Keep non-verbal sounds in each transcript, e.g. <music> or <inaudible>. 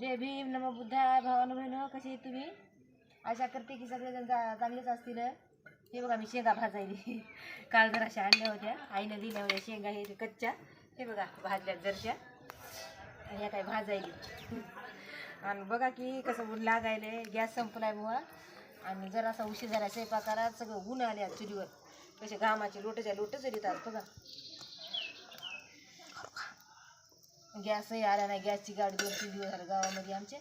जय भीम नम बुद्धा भावानं बहिण कसे आहे तुम्ही? आशा करते की सगळेजण जा चांगलेच असतील. हे बघा मी शेंगा भाजायली. <laughs> काल जर अशा आणल्या होत्या. आईनं दिल्या होत्या शेंगा हे कच्च्या हे बघा भाजल्या जरशा. ह्या काय भाजायली. <laughs> आणि बघा की कसं ऊन लागायले गॅस संपलाय बुवा. आणि जरासा उशीर झाला स्वयंपाकाला सगळं ऊन आले चुलीवर. कसे घामाचे लोटच्या लोटच येतात बघा. गॅसही आला नाही गॅसची गाडी दोन तीन दिवस झाले गावामध्ये आमचे.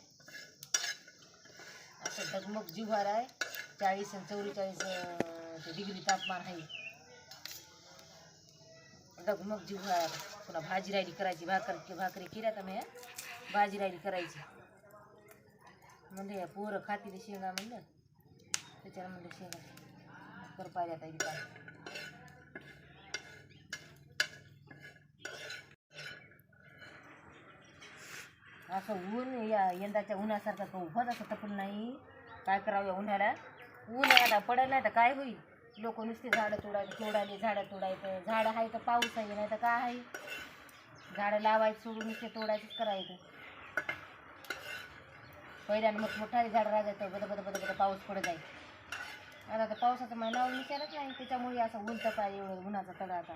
असं डगमग जिव्हार आहे. चाळीस आणि चौवेचाळीस ते डिग्री तापमान आहे. डगमग जिव्हार पुन्हा भाजी राहिली करायची भाकर भाकरी केल्या तर मी भाजी राहिली करायची. म्हणजे या पोरं खातील शेंगा म्हणलं. त्याच्यानं म्हणलं शेंगा कर पाहिजे आता इथे काय असं ऊन या यंदाच्या उन्हासारखं तो उभाच असं तपलं नाही. काय करावं या उन्हाला? ऊन आहे आता पडेल नाही तर काय होईल? लोक नुसते झाडं तोडायचे तोडायले झाडं तोडायचं. झाडं आहे तर पाऊस आहे नाही तर काय आहे? झाडं लावायचं सोडून नुसते तोडायचंच करायचं. पहिल्यानं मग मोठाले झाडं राहायचं बद बद बद बद पाऊस पडत आहे आता तर पावसाचं महिना विचारच नाही त्याच्यामुळे असं ऊन तपाय एवढं उन्हाचा तडा आता